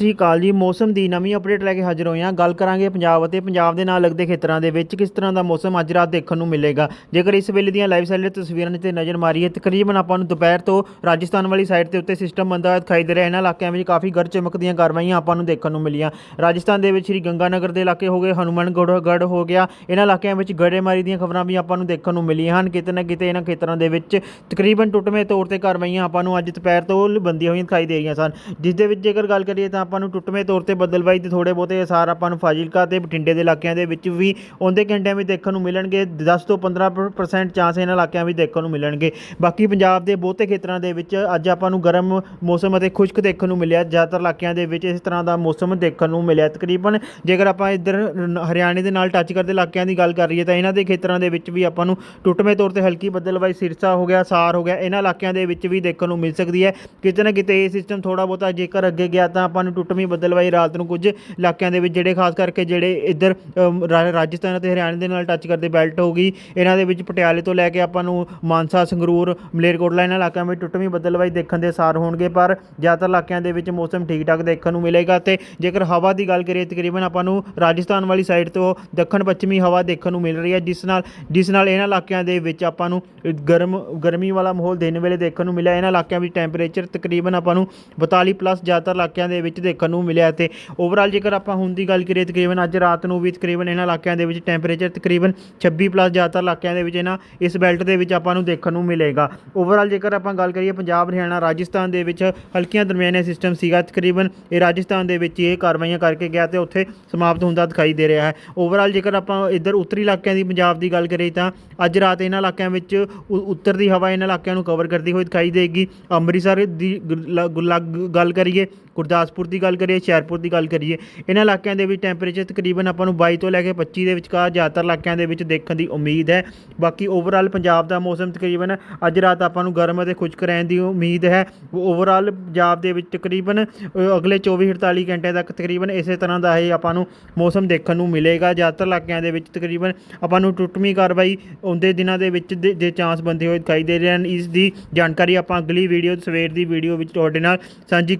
ਸ੍ਰੀ ਅਕਾਲ ਜੀ। ਮੌਸਮ ਦੀ ਨਵੀਂ ਅਪਡੇਟ ਲੈ ਕੇ ਹਾਜ਼ਰ ਹੋਏ ਹਾਂ। ਗੱਲ ਕਰਾਂਗੇ ਪੰਜਾਬ ਅਤੇ ਪੰਜਾਬ ਦੇ ਨਾਲ ਲੱਗਦੇ ਖੇਤਰਾਂ ਦੇ ਵਿੱਚ ਕਿਸ ਤਰ੍ਹਾਂ ਦਾ ਮੌਸਮ ਅੱਜ ਰਾਤ ਦੇਖਣ ਨੂੰ ਮਿਲੇਗਾ। ਜੇਕਰ ਇਸ ਵੇਲੇ ਦੀਆਂ ਲਾਈਵ ਸੈਟੇਲਾਈਟ ਤਸਵੀਰਾਂ ਤੇ ਨਜ਼ਰ ਮਾਰੀਏ, ਤਕਰੀਬਨ ਆਪਾਂ ਨੂੰ ਦੁਪਹਿਰ ਤੋਂ ਰਾਜਸਥਾਨ ਵਾਲੀ ਸਾਈਡ ਤੇ ਉੱਤੇ ਸਿਸਟਮ ਬੰਦਾ ਦਿਖਾਈ ਦੇ ਰਿਹਾ। ਇਹਨਾਂ ਇਲਾਕਿਆਂ ਵਿੱਚ ਕਾਫੀ ਗਰ ਚਮਕ ਦੀਆਂ ਕਾਰਵਾਈਆਂ ਆਪਾਂ ਨੂੰ ਦੇਖਣ ਨੂੰ ਮਿਲੀਆਂ। ਰਾਜਸਥਾਨ ਦੇ ਵਿੱਚ ਸ਼੍ਰੀ ਗੰਗਾਨਗਰ ਦੇ ਇਲਾਕੇ ਹੋ ਗਏ, ਹਨੂਮਾਨਗੜ੍ਹ ਗੜ੍ਹ ਹੋ ਗਿਆ। ਇਹਨਾਂ ਇਲਾਕਿਆਂ ਵਿੱਚ ਗੜੇਮਾਰੀ ਦੀਆਂ ਖਬਰਾਂ ਵੀ ਆਪਾਂ ਨੂੰ ਦੇਖਣ ਨੂੰ ਮਿਲੀਆਂ ਹਨ। ਕਿਤੇ ਨਾ ਕਿਤੇ ਇਹਨਾਂ ਖੇਤਰਾਂ ਦੇ ਵਿੱਚ ਤਕਰੀਬਨ ਟੁੱਟਵੇਂ ਤੌਰ ਤੇ ਕਾਰਵਾਈਆਂ ਆਪਾਂ ਨੂੰ ਅੱਜ ਦੁਪਹਿਰ ਤੋਂ ਬੰਦੀਆਂ ਹੋਈਆਂ ਦਿਖਾਈ ਦੇ ਰਹੀਆਂ ਸਨ। ਜਿਸ ਦੇ ਵਿੱਚ ਜੇਕਰ ਗੱਲ ਕਰੀਏ ਤਾਂ ਆਪਾਂ ਨੂੰ ਟੁੱਟਵੇਂ ਤੌਰ ਤੇ ਬੱਦਲਬਾਈ ਦੇ ਥੋੜੇ ਬਹੁਤੇ ਅਸਾਰ ਆਪਾਂ ਨੂੰ ਫਾਜ਼ਿਲਕਾ ਤੇ ਬਠਿੰਡੇ ਦੇ ਇਲਾਕਿਆਂ ਦੇ ਵਿੱਚ ਵੀ ਆਉਂਦੇ ਘੰਟਿਆਂ ਵਿੱਚ ਦੇਖਣ ਨੂੰ ਮਿਲਣਗੇ 10 ਤੋਂ 15% ਚਾਂਸ ਇਹਨਾਂ ਇਲਾਕਿਆਂ ਵਿੱਚ ਦੇਖਣ ਨੂੰ ਮਿਲਣਗੇ। ਬਾਕੀ ਪੰਜਾਬ ਦੇ ਬਹੁਤੇ ਖੇਤਰਾਂ ਦੇ ਵਿੱਚ ਅੱਜ ਆਪਾਂ ਨੂੰ ਗਰਮ ਮੌਸਮ ਅਤੇ ਖੁਸ਼ਕ ਦੇਖਣ ਨੂੰ ਮਿਲਿਆ। ਜ਼ਿਆਦਾਤਰ ਇਲਾਕਿਆਂ ਦੇ ਵਿੱਚ ਇਸ ਤਰ੍ਹਾਂ ਦਾ ਮੌਸਮ ਦੇਖਣ ਨੂੰ ਮਿਲਿਆ। ਤਕਰੀਬਨ ਜੇਕਰ ਆਪਾਂ ਇੱਧਰ ਹਰਿਆਣੇ ਦੇ ਨਾਲ ਟੱਚ ਕਰਦੇ ਇਲਾਕਿਆਂ ਦੀ ਗੱਲ ਕਰੀਏ ਤਾਂ ਇਹਨਾਂ ਦੇ ਖੇਤਰਾਂ ਦੇ ਵਿੱਚ ਵੀ ਆਪਾਂ ਨੂੰ ਟੁੱਟਵੇਂ ਤੌਰ ਤੇ ਹਲਕੀ ਬੱਦਲਬਾਈ ਸਿਰਸਾ ਹੋ ਗਿਆ, ਸਾਰ ਹੋ ਗਿਆ। ਇਹਨਾਂ ਇਲਾਕਿਆਂ ਦੇ ਵਿੱਚ ਵੀ ਦੇਖਣ ਨੂੰ ਮਿਲ ਸਕਦੀ ਹੈ। ਕਿਤੇ ਨਾ ਕਿਤੇ ਇਹ ਸਿਸਟਮ ਥੋੜਾ ਬਹੁਤਾ ਜੇਕਰ ਅੱਗੇ ਗਿਆ ਤਾਂ ਆਪਾਂ ਨੂੰ ਟੁੱਟਵੀਂ ਬੱਦਲਬਾਈ ਰਾਤ ਨੂੰ ਕੁਝ ਇਲਾਕਿਆਂ ਦੇ ਵਿੱਚ ਜਿਹੜੇ ਖਾਸ ਕਰਕੇ ਜਿਹੜੇ ਇੱਧਰ ਰਾ- ਰਾਜਸਥਾਨ ਅਤੇ ਹਰਿਆਣਾ ਦੇ ਨਾਲ ਟੱਚ ਕਰਦੇ ਬੈਲਟ ਹੋ ਗਈ। ਇਹਨਾਂ ਦੇ ਵਿੱਚ ਪਟਿਆਲੇ ਤੋਂ ਲੈ ਕੇ ਆਪਾਂ ਨੂੰ ਮਾਨਸਾ, ਸੰਗਰੂਰ, ਮਲੇਰਕੋਟਲਾ, ਇਹਨਾਂ ਇਲਾਕਿਆਂ ਵਿੱਚ ਟੁੱਟਵੀਂ ਬੱਦਲਬਾਈ ਦੇਖਣ ਦੇ ਸਾਰ ਹੋਣਗੇ, ਪਰ ਜ਼ਿਆਦਾਤਰ ਇਲਾਕਿਆਂ ਦੇ ਵਿੱਚ ਮੌਸਮ ਠੀਕ ਠਾਕ ਦੇਖਣ ਨੂੰ ਮਿਲੇਗਾ ਤੇ ਜੇਕਰ ਹਵਾ ਦੀ ਗੱਲ ਕਰੀਏ, ਤਕਰੀਬਨ ਆਪਾਂ ਨੂੰ ਰਾਜਸਥਾਨ ਵਾਲੀ ਸਾਈਡ ਤੋਂ ਦੱਖਣ, ਪੱਛਮੀ ਹਵਾ ਦੇਖਣ ਨੂੰ ਮਿਲ ਰਹੀ ਹੈ, ਜਿਸ ਨਾਲ ਜਿਸ ਨਾਲ ਇਹਨਾਂ ਇਲਾਕਿਆਂ ਦੇ ਵਿੱਚ ਆਪਾਂ ਨੂੰ ਗਰਮ, ਗਰਮੀ ਵਾਲਾ ਮਾਹੌਲ ਦਿਨ ਵੇਲੇ ਦੇਖਣ ਨੂੰ ਮਿਲਿਆ। ਇਹਨਾਂ ਇਲਾਕਿਆਂ ਵਿੱਚ ਟੈਂਪਰੇਚਰ ਤਕਰੀਬਨ ਆਪਾਂ ਨੂੰ 42 ਪਲੱਸ ਜ਼ਿਆਦਾਤਰ ਇਲਾਕਿਆਂ ਦੇ ਵਿੱਚ ਦੇਖਣ ਨੂੰ ਮਿਲਿਆ ਤੇ ਓਵਰਆਲ ਜੇਕਰ ਆਪਾਂ ਹੁਣ ਦੀ ਗੱਲ ਕਰੀਏ, ਤਕਰੀਬਨ ਅੱਜ ਰਾਤ ਨੂੰ ਵੀ ਤਕਰੀਬਨ ਇਹਨਾਂ ਇਲਾਕਿਆਂ ਦੇ ਵਿੱਚ ਟੈਂਪਰੇਚਰ ਤਕਰੀਬਨ 26 ਪਲੱਸ ਜ਼ਿਆਦਾਤਰ ਇਲਾਕਿਆਂ ਦੇ ਵਿੱਚ ਇਹਨਾਂ ਇਸ ਬੈਲਟ ਦੇ ਵਿੱਚ ਆਪਾਂ ਨੂੰ ਦੇਖਣ ਨੂੰ ਮਿਲੇਗਾ। ਓਵਰਆਲ ਜੇਕਰ ਆਪਾਂ ਗੱਲ ਕਰੀਏ ਪੰਜਾਬ, ਹਰਿਆਣਾ, ਰਾਜਸਥਾਨ ਦੇ ਵਿੱਚ ਹਲਕੀਆਂ ਦਰਮਿਆਨੇ ਸਿਸਟਮ ਸੀਗਾ। ਤਕਰੀਬਨ ਇਹ ਰਾਜਸਥਾਨ ਦੇ ਵਿੱਚ ਇਹ ਕਾਰਵਾਈਆਂ ਕਰਕੇ ਗਿਆ ਤੇ ਉੱਥੇ ਸਮਾਪਤ ਹੁੰਦਾ ਦਿਖਾਈ ਦੇ ਰਿਹਾ ਹੈ। ਓਵਰਆਲ ਜੇਕਰ ਆਪਾਂ ਇੱਧਰ ਉੱਤਰੀ ਇਲਾਕਿਆਂ ਦੀ ਪੰਜਾਬ ਦੀ ਗੱਲ ਕਰੀਏ ਤਾਂ ਅੱਜ ਰਾਤ ਇਹਨਾਂ ਇਲਾਕਿਆਂ ਵਿੱਚ ਉੱਤਰ ਦੀ ਹਵਾ ਇਹਨਾਂ ਇਲਾਕਿਆਂ ਨੂੰ ਕਵਰ ਕਰਦੀ ਹੋਈ ਦਿਖਾਈ ਦੇਗੀ ਅੰਮ੍ਰਿਤਸਰ ਦੀ ਗ- ਲ- ਗ- ਗੱਲ ਕਰੀਏ, ਗੁਰਦਾਸਪੁਰ ਦੀ ਗੱਲ ਕਰੀਏ, ਹੁਸ਼ਿਆਰਪੁਰ ਦੀ ਗੱਲ ਕਰੀਏ, ਇਹਨਾਂ ਇਲਾਕਿਆਂ ਦੇ ਵਿੱਚ ਟੈਂਪਰੇਚਰ ਤਕਰੀਬਨ ਆਪਾਂ ਨੂੰ 22 ਤੋਂ ਲੈ ਕੇ 25 ਦੇ ਵਿਚਕਾਰ ਜ਼ਿਆਦਾਤਰ ਇਲਾਕਿਆਂ ਦੇ ਵਿੱਚ ਦੇਖਣ ਦੀ ਉਮੀਦ ਹੈ। ਬਾਕੀ ਓਵਰਆਲ ਪੰਜਾਬ ਦਾ ਮੌਸਮ ਤਕਰੀਬਨ ਅੱਜ ਰਾਤ ਆਪਾਂ ਨੂੰ ਗਰਮ ਅਤੇ ਖੁਸ਼ਕ ਰਹਿਣ ਦੀ ਉਮੀਦ ਹੈ। ਓਵਰਆਲ ਪੰਜਾਬ ਦੇ ਵਿੱਚ ਤਕਰੀਬਨ ਅਗਲੇ 24 48 ਘੰਟੇ ਤੱਕ ਤਕਰੀਬਨ ਇਸੇ ਤਰ੍ਹਾਂ ਦਾ ਹੀ ਆਪਾਂ ਨੂੰ ਮੌਸਮ ਦੇਖਣ ਨੂੰ ਮਿਲੇਗਾ। ਜ਼ਿਆਦਾਤਰ ਇਲਾਕਿਆਂ ਦੇ ਵਿੱਚ ਤਕਰੀਬਨ ਆਪਾਂ ਨੂੰ ਟੁੱਟਵੀਂ ਕਾਰਵਾਈ ਆਉਂਦੇ ਦਿਨਾਂ ਦੇ ਵਿੱਚ ਦੇ- ਦੇ ਚਾਂਸ ਬੰਦੇ ਹੋਏ ਦਿਖਾਈ ਦੇ ਰਹੇ ਹਨ। ਇਸ ਦੀ ਜਾਣਕਾਰੀ ਆਪਾਂ ਅਗਲੀ ਵੀਡੀਓ ਸਵੇਰ ਦੀ ਵੀਡੀਓ ਵਿੱਚ ਤੁਹਾਡੇ ਨਾਲ ਸਾਂਝੀ